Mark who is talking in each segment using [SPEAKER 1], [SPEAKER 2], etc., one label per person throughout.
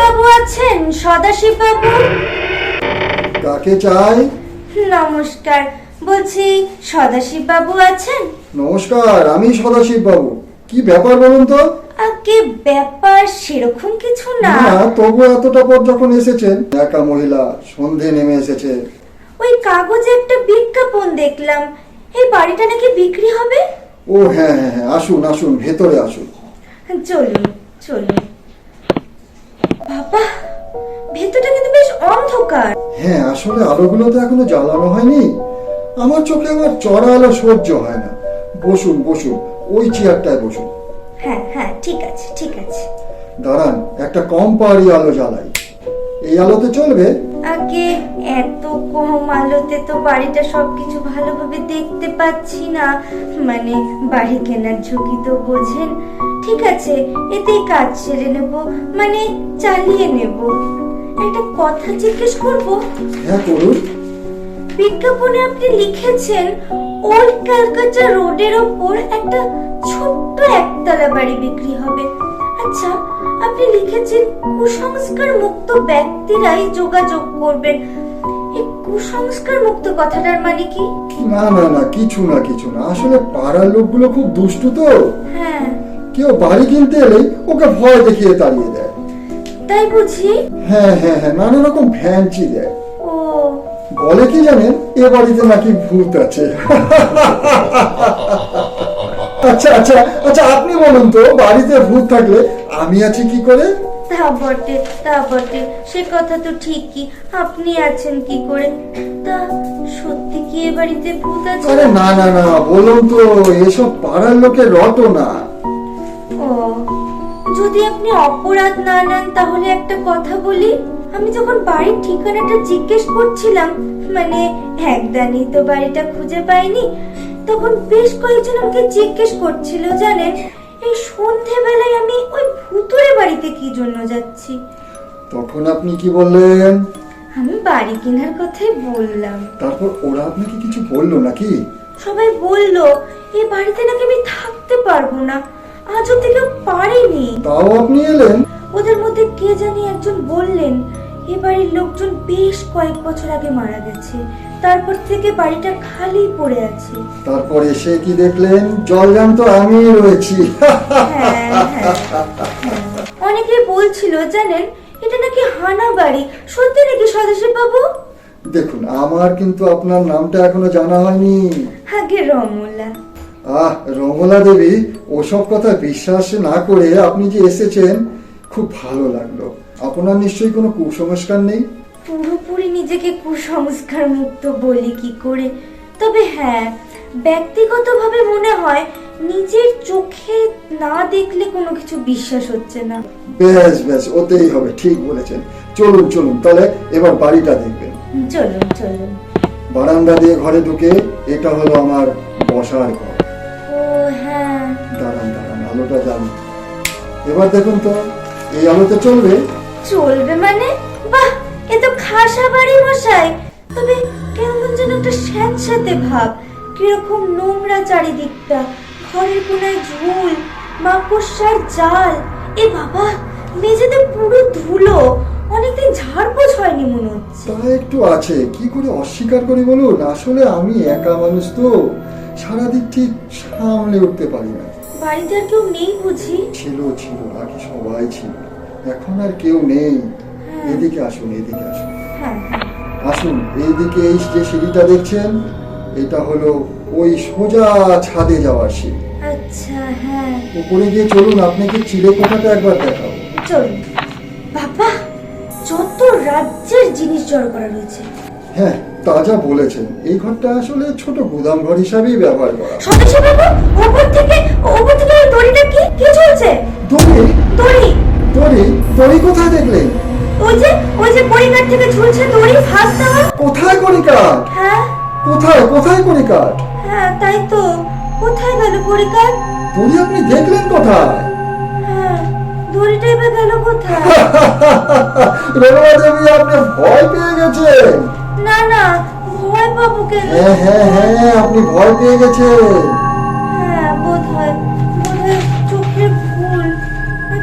[SPEAKER 1] বাবু আছেন? সদাশিব বাবু
[SPEAKER 2] কাকে চাই?
[SPEAKER 1] নমস্কার। বলছি সদাশিব বাবু আছেন?
[SPEAKER 2] নমস্কার আমি সদাশিব বাবু কি ব্যাপার বলুন তো?
[SPEAKER 1] আগে ব্যাপার? সেরকম কিছু না।
[SPEAKER 2] না তবু এতটা পর যখন এসেছেন একা মহিলা সন্ধে নেমে এসেছে।
[SPEAKER 1] ওই কাগজে একটা বিজ্ঞাপন দেখলাম। এই বাড়িটা নাকি বিক্রি হবে?
[SPEAKER 2] ও হ্যাঁ হ্যাঁ হ্যাঁ আসুন আসুন ভেতরে আসুন।
[SPEAKER 1] চলুন চলুন।
[SPEAKER 2] হ্যাঁ আসলে আলোগুলো তো এখনও জ্বালানো হয়নি। আমার চোখে আমার চড়া আলো সহ্য হয় না। বসুন বসুন ওই চেয়ারটায় বসুন।
[SPEAKER 1] হ্যাঁ হ্যাঁ ঠিক আছে ঠিক আছে।
[SPEAKER 2] দাঁড়ান একটা কম আলো জ্বালাই। এই আলোতে চলবে?
[SPEAKER 1] আগে এত কম আলোতে তো বাড়িটা সবকিছু ভালোভাবে দেখতে পাচ্ছি না। মানে বাড়ি কেনার ঝুঁকি তো বোঝেন। ঠিক আছে এতেই কাজ সেরে নেব মানে চালিয়ে নেব। একটা কথা জিজ্ঞেস করব?
[SPEAKER 2] হ্যাঁ করুন
[SPEAKER 1] বিজ্ঞাপনে আপনি লিখেছেন ওল্ড ক্যালকাটা রোডের ওপর একটা ছোট্ট একতলা বাড়ি বিক্রি হবে। আচ্ছা আপনি লিখেছেন কুসংস্কার মুক্ত ব্যক্তিরাই যোগাযোগ করবেন। এই কুসংস্কার মুক্ত কথাটার মানে কি?
[SPEAKER 2] না না না কিছু না কিছু না। আসলে পাড়ার লোকগুলো খুব দুষ্টু তো।
[SPEAKER 1] হ্যাঁ।
[SPEAKER 2] কেউ বাড়ি কিনতে এলেই ওকে ভয় দেখিয়ে তাড়িয়ে দেয়।
[SPEAKER 1] তাই বুঝি?
[SPEAKER 2] হ্যাঁ হ্যাঁ হ্যাঁ নানা রকম ভ্যানচি দেয়।
[SPEAKER 1] ও।
[SPEAKER 2] বলে কি জানেন এ বাড়িতে নাকি ভূত আছে। আচ্ছা আচ্ছা আচ্ছা আপনি বলুন তো বাড়িতে ভূত থাকলে আমি আছি কি করে?
[SPEAKER 1] তা বটে তা বটে সে কথা তো ঠিকই আপনি আছেন কি করে? তা সত্যি কি এ বাড়িতে ভূত আছে?
[SPEAKER 2] আরে না না না বলুন তো এসব পাড়ার লোকের রটনা।
[SPEAKER 1] ও যদি আপনি অপরাধ না নেন তাহলে একটা কথা বলি। আমি যখন বাড়ির ঠিকানাটা জিজ্ঞেস করছিলাম মানে একদানি তো বাড়িটা খুঁজে পাইনি তখন বেশ কয়েকজন আমাকে জিজ্ঞেস করছিল জানেন এই সন্ধেবেলায় আমি ওই ভুতুরে বাড়িতে কি জন্য যাচ্ছি?
[SPEAKER 2] তখন আপনি কি বললেন?
[SPEAKER 1] আমি বাড়ি কেনার কথাই বললাম।
[SPEAKER 2] তারপর ওরা আপনাকে কিছু বলল নাকি?
[SPEAKER 1] সবাই বলল এই বাড়িতে নাকি আমি থাকতে পারব না। আজ অব্দি কেউ পারেনি।
[SPEAKER 2] তাও আপনি এলেন?
[SPEAKER 1] ওদের মধ্যে কে জানি একজন বললেন এ বাড়ির লোকজন বেশ কয়েক বছর আগে মারা গেছে। তারপর থেকে বাড়িটা খালি পড়ে আছে।
[SPEAKER 2] তারপর এসে কি দেখলেন? জল জানতো আমি রয়েছি।
[SPEAKER 1] হ্যাঁ, হ্যাঁ, হ্যাঁ। অনেকে বলছিল জানেন এটা নাকি হানা বাড়ি। সত্যি নাকি সদস্য বাবু?
[SPEAKER 2] দেখুন আমার কিন্তু আপনার নামটা এখনও জানা হয়নি।
[SPEAKER 1] আগে রমলা।
[SPEAKER 2] আহ রমলা দেবী ওসব কথা বিশ্বাস না করে আপনি যে এসেছেন খুব ভালো লাগল। আপনার নিশ্চয়ই কোনো কুসংস্কার নেই?
[SPEAKER 1] পুরোপুরি নিজেকে কুসংস্কার মুক্ত বলি কি করে? তবে হ্যাঁ ব্যক্তিগতভাবে মনে হয় নিজের চোখে না দেখলে কোনো কিছু বিশ্বাস হচ্ছে না।
[SPEAKER 2] বেশ বেশ ওতেই হবে ঠিক বলেছেন। চলুন চলুন তাহলে এবার বাড়িটা দেখবেন।
[SPEAKER 1] চলুন চলুন।
[SPEAKER 2] বারান্দা দিয়ে ঘরে ঢুকে এটা হলো আমার বসার ঘর।
[SPEAKER 1] হ্যাঁ।
[SPEAKER 2] দাঁড়ান দাঁড়ান আলোটা জ্বালি এবার দেখুন তো এই আলোতে চলবে?
[SPEAKER 1] চলবে মানে? বাহ এ তো খাসা বাড়ি মশাই। তবে কেমন যেন একটা স্যাঁতস্যাঁতে ভাব। কীরকম নোংরা চারিদিকটা ঘরের কোনায় ঝুল মাকড়সার জাল। এ বাবা মেঝেতে পুরো ধুলো। অনেকদিন ঝাড়পোছ হয়নি মনে হচ্ছে।
[SPEAKER 2] তা একটু আছে কি করে অস্বীকার করি বলুন? আসলে আমি একা মানুষ তো। সারাদিন ঠিক সামলে উঠতে পারি না
[SPEAKER 1] বাড়িতে আর কেউ নেই বুঝি?
[SPEAKER 2] ছিল ছিল আগে সবাই ছিল। এখন আর কেউ নেই। এদিকে আসুন এদিকে আসুন।
[SPEAKER 1] হ্যাঁ হ্যাঁ।
[SPEAKER 2] আসুন এইদিকে এই যে সিঁড়িটা দেখছেন এটা হলো ওই সোজা ছাদে যাওয়ার সিঁড়ি।
[SPEAKER 1] আচ্ছা হ্যাঁ।
[SPEAKER 2] উপরে গিয়ে চলুন আপনাকে চিড়ে কোঠাটা একবার দেখাবো।
[SPEAKER 1] চলুন। বাবা যত রাজ্যের জিনিস জড়ো করা রয়েছে।
[SPEAKER 2] হ্যাঁ তাজা বলেছেন। এই ঘরটা আসলে ছোট গুদাম ঘর হিসাবেই ব্যবহার করা।
[SPEAKER 1] বাবু? ওপর থেকে থেকে ওই দড়িটা কি? কি চলছে?
[SPEAKER 2] দড়ি?
[SPEAKER 1] দড়ি?
[SPEAKER 2] দড়ি? দড়ি কোথায় দেখলেন?
[SPEAKER 1] ওই যে ওই যে থেকে ঝুলছে দড়ি ফাঁস দেওয়া।
[SPEAKER 2] কোথায়
[SPEAKER 1] হ্যাঁ।
[SPEAKER 2] কোথায়? কোথায়
[SPEAKER 1] হ্যাঁ তাই তো। কোথায় গেল পরিকার
[SPEAKER 2] দড়ি আপনি দেখলেন কোথায়?
[SPEAKER 1] হ্যাঁ দড়িটা এবার গেল কোথায়?
[SPEAKER 2] দেবী আপনি ভয় পেয়ে গেছেন।
[SPEAKER 1] না না ভয় পাবো কেন?
[SPEAKER 2] হ্যাঁ হ্যাঁ হ্যাঁ আপনি ভয় পেয়ে গেছেন।
[SPEAKER 1] হ্যাঁ বোধ হয় বোধ চোখের ভুল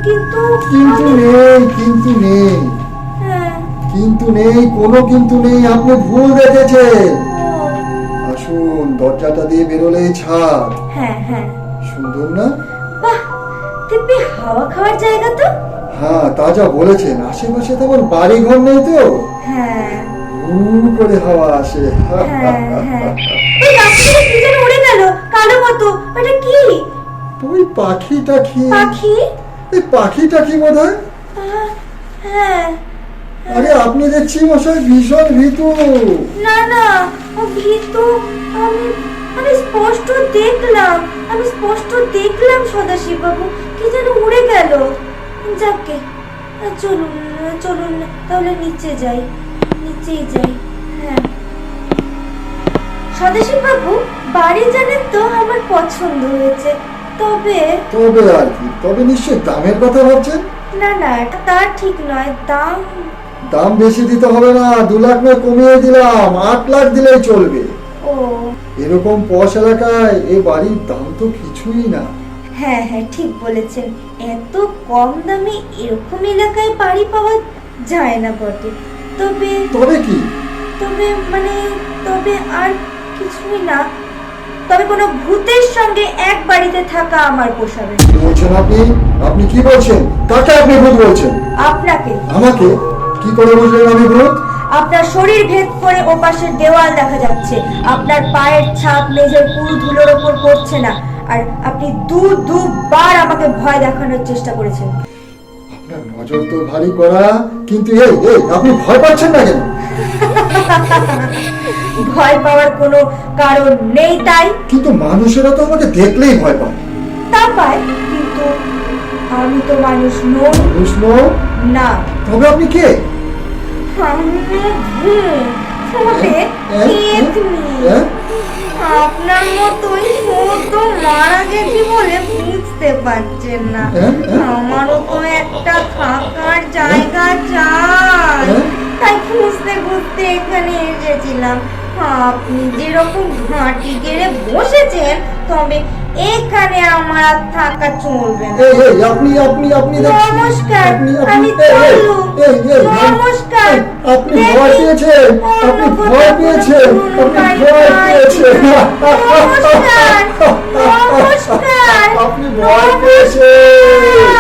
[SPEAKER 1] কিন্তু কিন্তু
[SPEAKER 2] কিন্তু নেই কিন্তু নেই।
[SPEAKER 1] হ্যাঁ।
[SPEAKER 2] কিন্তু নেই কোনো কিন্তু নেই আপনি ভুল দেখেছেন। আসুন দরজাটা দিয়ে বেরোলেই ছাদ।
[SPEAKER 1] হ্যাঁ হ্যাঁ।
[SPEAKER 2] সুন্দর না?
[SPEAKER 1] বাহ দিব্যি হাওয়া খাওয়ার জায়গা তো।
[SPEAKER 2] হ্যাঁ তা যা বলেছেন আশেপাশে তেমন বাড়ি ঘর নেই তো।
[SPEAKER 1] হ্যাঁ।
[SPEAKER 2] হু করে হাওয়া আসে।
[SPEAKER 1] হ্যাঁ হ্যাঁ। কি যেন উড়ে গেল? কালো মতো। ওটা কি?
[SPEAKER 2] ওই পাখিটা কি?
[SPEAKER 1] পাখি?
[SPEAKER 2] এই পাখিটা কি বোধ হয়
[SPEAKER 1] হ্যাঁ।
[SPEAKER 2] আরে আপনি দেখছি মশাই ভীষণ ভীতু।
[SPEAKER 1] না না ও ভীতু। আমি আমি স্পষ্ট দেখলাম। আমি স্পষ্ট দেখলাম সদাশিব বাবু কি যেন উড়ে গেল। যাকে চলুন চলুন তাহলে নিচে যাই। নিচেই যাই। হ্যাঁ। সদাশিব বাবু বাড়ি জানেন তো আমার পছন্দ হয়েছে। তবে
[SPEAKER 2] তবে আর কি তবে নিশ্চয় দামের কথা ভাবছেন?
[SPEAKER 1] না না তা ঠিক নয় দাম
[SPEAKER 2] দাম বেশি দিতে হবে না দু লাখ নয় কমিয়ে দিলাম আট লাখ দিলেই চলবে।
[SPEAKER 1] ও।
[SPEAKER 2] এরকম পশ এলাকায় এ বাড়ির দাম তো কিছুই না।
[SPEAKER 1] হ্যাঁ হ্যাঁ ঠিক বলেছেন। এত কম দামে এরকম এলাকায় বাড়ি পাওয়া যায় না বটে। তবে
[SPEAKER 2] তবে কি?
[SPEAKER 1] তবে মানে তবে আর কিছুই না। তবে কোনো ভূতের সঙ্গে এক বাড়িতে থাকা আমার পোষাবে
[SPEAKER 2] কি বলছেন আপনি? আপনি কি বলছেন? কাকে আপনি ভূত বলছেন?
[SPEAKER 1] আপনাকে।
[SPEAKER 2] আমাকে? কি করে বুঝলেন আমি ভূত?
[SPEAKER 1] আপনার শরীর ভেদ করে ওপাশের দেওয়াল দেখা যাচ্ছে। আপনার পায়ের ছাপ মেঝের পুরু ধুলোর ওপর পড়ছে না। আর আপনি দু দুবার আমাকে ভয় দেখানোর চেষ্টা করেছেন।
[SPEAKER 2] আপনার নজর তো ভারী করা। কিন্তু এই এই আপনি ভয় পাচ্ছেন না কেন
[SPEAKER 1] ভয় পাওয়ার কোনো কারণ নেই তাই
[SPEAKER 2] কিন্তু মানুষেরা তো আমাকে দেখলেই ভয় পায়
[SPEAKER 1] তা পায় কিন্তু আমি তো মানুষ নই
[SPEAKER 2] কৃষ্ণ
[SPEAKER 1] না
[SPEAKER 2] তবে আপনি কে হ্যাঁ?
[SPEAKER 1] পেতনি
[SPEAKER 2] হ্যাঁ?
[SPEAKER 1] আপনার মতোই তো মারা গেছি বলে বুঝতে পারছেন না
[SPEAKER 2] হ্যাঁ? হ্যাঁ?
[SPEAKER 1] আমারও তো একটা থাকার জায়গা
[SPEAKER 2] হ্যাঁ?
[SPEAKER 1] খুঁজতে এখানে এসেছিলাম। আপনি যেরকম ঘাঁটি গেড়ে বসেছেন তবে এখানে আমার আর থাকা চলবে না।
[SPEAKER 2] আপনি আপনি আপনি
[SPEAKER 1] নমস্কার,
[SPEAKER 2] আপনি
[SPEAKER 1] আমি
[SPEAKER 2] এই,
[SPEAKER 1] নমস্কার,
[SPEAKER 2] আপনি ভয় পেয়েছেন আপনি ভয় পেয়েছেন আপনি ভয় পেয়েছেন।
[SPEAKER 1] নমস্কার, নমস্কার,
[SPEAKER 2] আপনি ভয় পেয়েছেন।